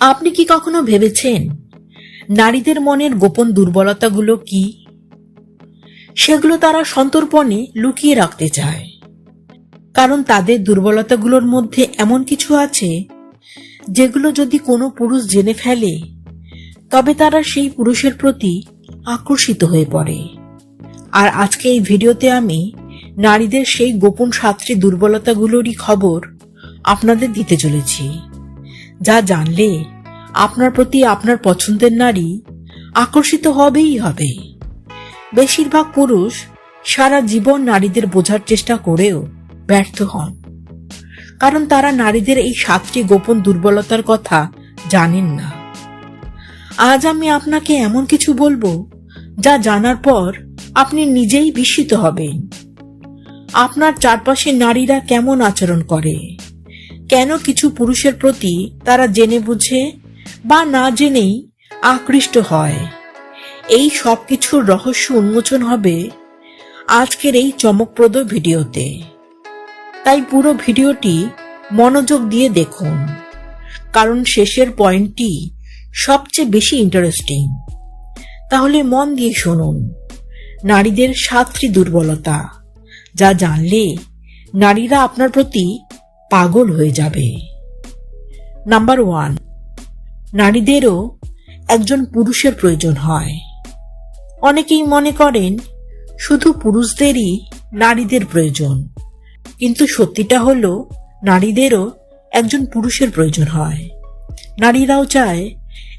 আপনি কি কখনো ভেবেছেন নারীদের মনের গোপন দুর্বলতাগুলো কি? সেগুলো তারা সন্তর্পণে লুকিয়ে রাখতে চায়। কারণ তাদের দুর্বলতাগুলোর মধ্যে এমন কিছু আছে যেগুলো যদি কোনো পুরুষ জেনে ফেলে, তবে তারা সেই পুরুষের প্রতি আকর্ষিত হয়ে পড়ে। আর আজকে এই ভিডিওতে আমি নারীদের সেই গোপন সাতটি দুর্বলতাগুলোরই খবর আপনাদের দিতে চলেছি। যা জানলে আপনার প্রতি আপনার পছন্দের নারী আকর্ষিত হবেই হবে। বেশিরভাগ পুরুষ সারা জীবন নারীদের বোঝার চেষ্টা করেও ব্যর্থ হন। কারণ তারা নারীদের এই সাতটি গোপন দুর্বলতার কথা জানেন না। আজ আমি আপনাকে এমন কিছু বলব যা জানার পর আপনি নিজেই বিস্মিত হবেন। আপনার চারপাশে নারীরা কেমন আচরণ করে? কেন কিছু পুরুষের প্রতি তারা জেনে বুঝে বা না জেনেই আকৃষ্ট হয়। এই সব কিছুর রহস্য উন্মোচন হবে আজকের এই চমকপ্রদ ভিডিওতে। তাই পুরো ভিডিওটি মনোযোগ দিয়ে দেখুন, কারণ শেষের পয়েন্টটি সবচেয়ে বেশি ইন্টারেস্টিং তাহলে মন দিয়ে শুনুন, নারীদের সাতটি দুর্বলতা, যা জানলে নারীরা আপনার প্রতি পাগল হয়ে যাবে। নাম্বার ওয়ান নারীদেরও একজন পুরুষের প্রয়োজন হয়। অনেকেই মনে করেন, শুধু পুরুষদেরই নারীদের প্রয়োজন। কিন্তু সত্যিটা হলো, নারীদেরও একজন পুরুষের প্রয়োজন হয়। নারীরাও চায়,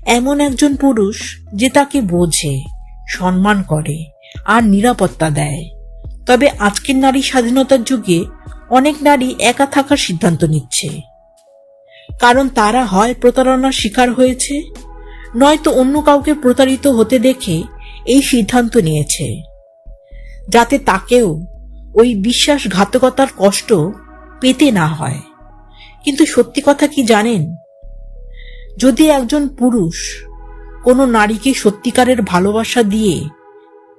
এমন একজন পুরুষ যে তাকে বোঝে, সম্মান করে আর নিরাপত্তা দেয়। তবে আজকের নারী স্বাধীনতার যুগে অনেক নারী একা থাকার সিদ্ধান্ত নিচ্ছে। কারণ তারা হয় প্রতারণার শিকার হয়েছে, নয়তো অন্য কাউকে প্রতারিত হতে দেখে এই সিদ্ধান্ত নিয়েছে। যাতে তাকেও ওই বিশ্বাসঘাতকতার কষ্ট পেতে না হয়। কিন্তু সত্যি কথা কি জানেন? যদি একজন পুরুষ কোনো নারীকে সত্যিকারের ভালোবাসা দিয়ে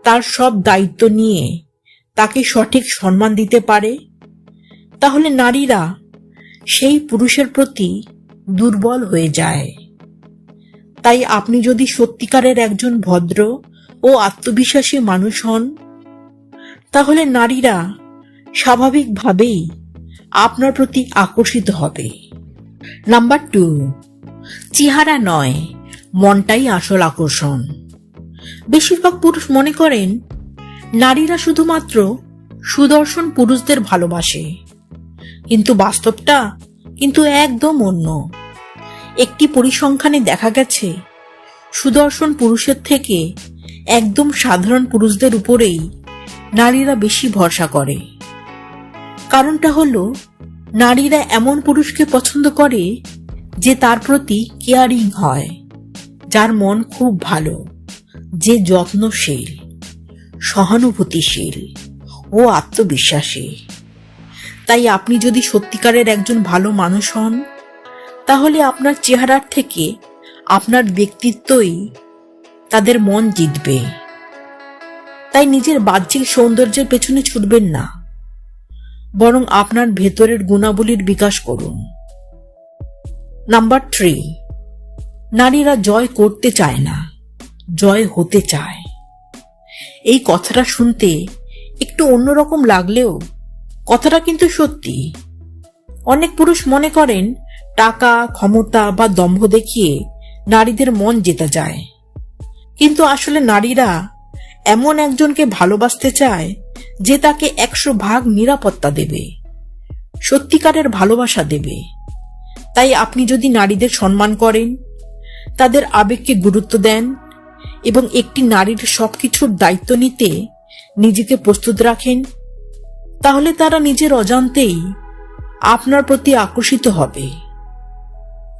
তার সব দায়িত্ব নিয়ে তাকে সঠিক সম্মান দিতে পারে তাহলে নারীরা সেই পুরুষের প্রতি দুর্বল হয়ে যায়। তাই আপনি যদি সত্যিকারের একজন ভদ্র ও আত্মবিশ্বাসী মানুষ হন, তাহলে নারীরা স্বাভাবিকভাবেই আপনার প্রতি আকর্ষিত হবে। নাম্বার টু, চেহারা নয়, মনটাই আসল আকর্ষণ। বেশিরভাগ পুরুষ মনে করেন, নারীরা শুধুমাত্র সুদর্শন পুরুষদের ভালোবাসে। কিন্তু বাস্তবটা কিন্তু একদম অন্য। একটি পরিসংখ্যানে দেখা গেছে, সুদর্শন পুরুষের থেকে একদম সাধারণ পুরুষদের উপরেই নারীরা বেশি ভরসা করে। কারণটা হলো, নারীরা এমন পুরুষকে পছন্দ করে যে তার প্রতি কেয়ারিং হয়, যার মন খুব ভালো, যে যত্নশীল, সহানুভূতিশীল ও আত্মবিশ্বাসী। তাই আপনি যদি সত্যিকারের একজন ভালো মানুষ হন, তাহলে আপনার চেহারার থেকে আপনার ব্যক্তিত্বই তাদের মন জিতবে। তাই নিজের বাহ্যিক সৌন্দর্যের পেছনে ছুটবেন না, বরং আপনার ভেতরের গুণাবলীর বিকাশ করুন। নাম্বার থ্রি, নারীরা জয় করতে চায় না, জয় হতে চায়। এই কথাটা শুনতে একটু অন্যরকম লাগলেও কথাটা কিন্তু সত্যি। অনেক পুরুষ মনে করেন, টাকা, ক্ষমতা বা দম্ভ দেখিয়ে নারীদের মন জেতা যায়। কিন্তু আসলে নারীরা এমন একজনকে ভালোবাসতে চায় যে তাকে একশো ভাগ নিরাপত্তা দেবে, সত্যিকারের ভালোবাসা দেবে। তাই আপনি যদি নারীদের সম্মান করেন, তাদের আবেগকে গুরুত্ব দেন এবং একটি নারীর সবকিছুর দায়িত্ব নিতে নিজেকে প্রস্তুত রাখেন তাহলে তারা নিজের অজান্তেই আপনার প্রতি আকর্ষিত হবে।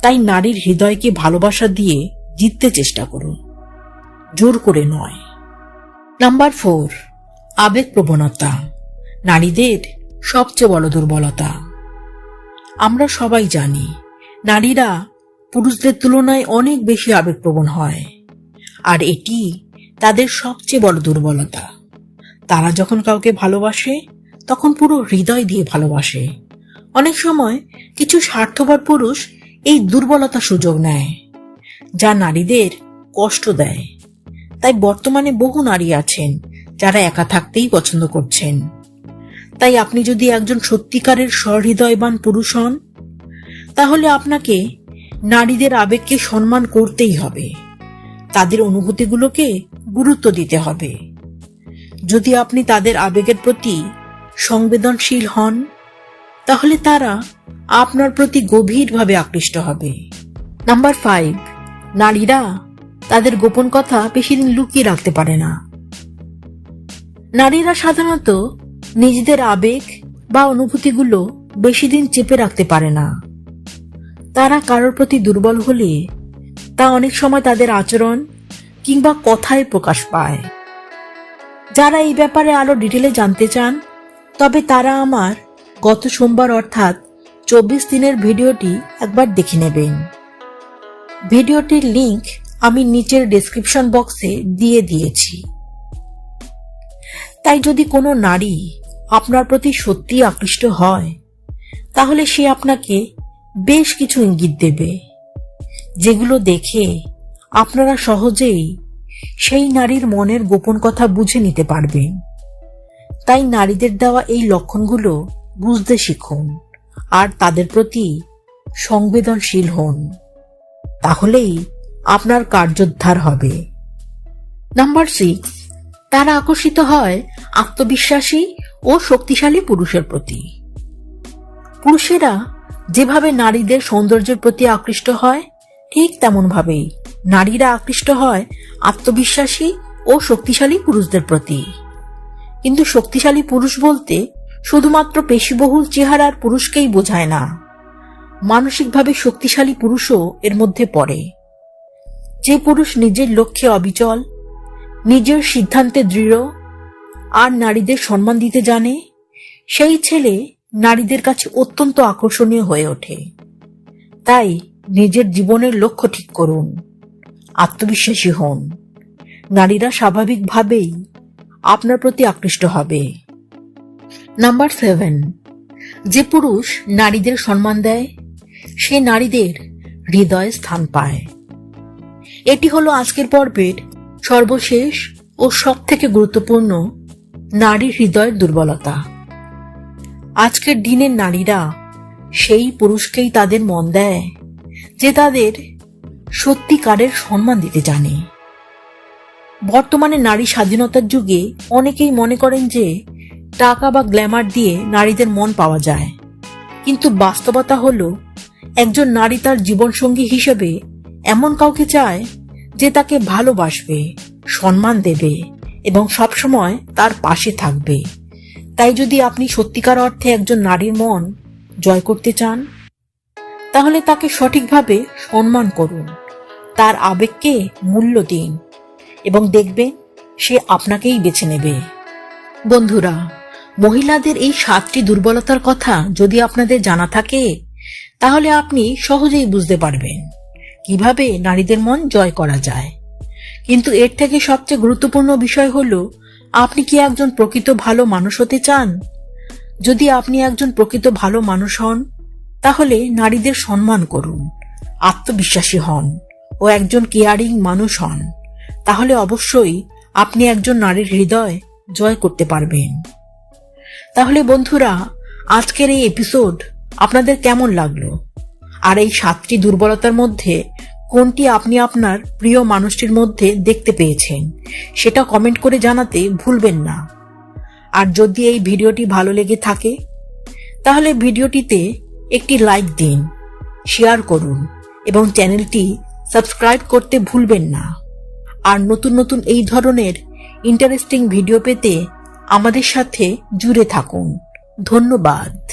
তাই নারীর হৃদয়কে ভালোবাসা দিয়ে জিততে চেষ্টা করুন। জোর করে নয়। নাম্বার ফোর, আবেগ প্রবণতা। নারীদের সবচেয়ে বড় দুর্বলতা। আমরা সবাই জানি, নারীরা পুরুষদের তুলনায় অনেক বেশি আবেগপ্রবণ হয়। আর এটি তাদের সবচেয়ে বড় দুর্বলতা। তারা যখন কাউকে ভালোবাসে তখন পুরো হৃদয় দিয়ে ভালোবাসে। অনেক সময় কিছু স্বার্থপর পুরুষ এই দুর্বলতা সুযোগ নেয়, যা নারীদের কষ্ট দেয়। তাই বর্তমানে বহু নারী আছেন যারা একা থাকতেই পছন্দ করছেন। তাই আপনি যদি একজন সত্যিকারের সহৃদয়বান পুরুষ হন, তাহলে আপনাকে নারীদের আবেগকে সম্মান করতেই হবে। তাদের অনুভূতিগুলোকে গুরুত্ব দিতে হবে। যদি আপনি তাদের আবেগের প্রতি সংবেদনশীল হন, তাহলে তারা আপনার প্রতি গভীরভাবে আকৃষ্ট হবে। নাম্বার ফাইভ নারীরা তাদের গোপন কথা বেশি দিন লুকিয়ে রাখতে পারে না। নারীরা সাধারণত নিজেদের আবেগ বা অনুভূতিগুলো বেশি দিন চেপে রাখতে পারে না। তারা কারোর প্রতি দুর্বল হলে তা অনেক সময় তাদের আচরণ কিংবা কথায় প্রকাশ পায়। যারা এই ব্যাপারে আরও ডিটেলে জানতে চান তবে তারা আমার গত সোমবার অর্থাৎ চব্বিশ দিনের ভিডিওটি একবার দেখে নেবেন। ভিডিওটির লিংক আমি নিচের ডেসক্রিপশন বক্সে দিয়ে দিয়েছি। তাই যদি কোনো নারী আপনার প্রতি সত্যি আকৃষ্ট হয়, তাহলে সে আপনাকে বেশ কিছু ইঙ্গিত দেবে, যেগুলো দেখে আপনারা সহজেই সেই নারীর মনের গোপন কথা বুঝে নিতে পারবেন। তাই নারীদের দেওয়া এই লক্ষণগুলো বুঝতে শিখুন আর তাদের প্রতি সংবেদনশীল হন। তাহলেই আপনার কার্যোদ্ধার হবে। নাম্বার সিক্স তারা আকর্ষিত হয় আত্মবিশ্বাসী ও শক্তিশালী পুরুষের প্রতি। পুরুষেরা যেভাবে নারীদের সৌন্দর্যের প্রতি আকৃষ্ট হয়, ঠিক তেমনভাবেই নারীরা আকৃষ্ট হয় আত্মবিশ্বাসী ও শক্তিশালী পুরুষদের প্রতি। কিন্তু শক্তিশালী পুরুষ বলতে শুধুমাত্র পেশিবহুল চেহারার পুরুষকেই বোঝায় না। মানসিকভাবে শক্তিশালী পুরুষও এর মধ্যে পড়ে। যে পুরুষ নিজের লক্ষ্যে অবিচল, নিজের সিদ্ধান্তে দৃঢ়, আর নারীদের সম্মান দিতে জানে, সেই ছেলে নারীদের কাছে অত্যন্ত আকর্ষণীয় হয়ে ওঠে। তাই নিজের জীবনের লক্ষ্য ঠিক করুন, আত্মবিশ্বাসী হন। নারীরা স্বাভাবিকভাবেই আপনার প্রতি আকৃষ্ট হবে। নাম্বার সেভেন যে পুরুষ নারীদের সম্মান দেয়, সে নারীদের হৃদয়ে স্থান পায়। এটি হলো আজকের পর্বের সর্বশেষ ও সব থেকে গুরুত্বপূর্ণ নারী হৃদয়ের দুর্বলতা। আজকের দিনের নারীরা সেই পুরুষকেই তাদের মন দেয়, যে তাদের সত্যিকারের সম্মান দিতে জানে। বর্তমানে নারী স্বাধীনতার যুগে অনেকেই মনে করেন যে টাকা বা গ্ল্যামার দিয়ে নারীদের মন পাওয়া যায়। কিন্তু বাস্তবতা হলো, একজন নারী তার জীবনসঙ্গী হিসেবে এমন কাউকে চায় যে তাকে ভালোবাসবে, সম্মান দেবে এবং সবসময় তার পাশে থাকবে। তাই যদি আপনি সত্যিকার অর্থে একজন নারীর মন জয় করতে চান, তাহলে তাকে সঠিকভাবে সম্মান করুন। তার আবেগকে মূল্য দিন। এবং দেখবেন সে আপনাকেই বেছে নেবে। বন্ধুরা, মহিলাদের এই সাতটি দুর্বলতার কথা যদি আপনাদের জানা থাকে, তাহলে আপনি সহজেই বুঝতে পারবেন কীভাবে নারীদের মন জয় করা যায়। কিন্তু এর থেকে সবচেয়ে গুরুত্বপূর্ণ বিষয় হলো, আপনি কি একজন প্রকৃত ভালো মানুষ হতে চান? যদি আপনি একজন প্রকৃত ভালো মানুষ হন, তাহলে নারীদের সম্মান করুন, আত্মবিশ্বাসী হন ও একজন কেয়ারিং মানুষ হন। তাহলে অবশ্যই আপনি একজন নারীর হৃদয় জয় করতে পারবেন। তাহলে বন্ধুরা, আজকের এই এপিসোড আপনাদের কেমন লাগল? আর এই সাতটি দুর্বলতার মধ্যে কোনটি আপনি আপনার প্রিয় মানুষটির মধ্যে দেখতে পেয়েছেন, সেটা কমেন্ট করে জানাতে ভুলবেন না। আর যদি এই ভিডিওটি ভালো লেগে থাকে, তাহলে ভিডিওটিতে একটি লাইক দিন শেয়ার করুন, এবং চ্যানেলটি সাবস্ক্রাইব করতে ভুলবেন না। আর নতুন নতুন এই ধরনের ইন্টারেস্টিং ভিডিও পেতে আমাদের সাথে জুড়ে থাকুন। ধন্যবাদ।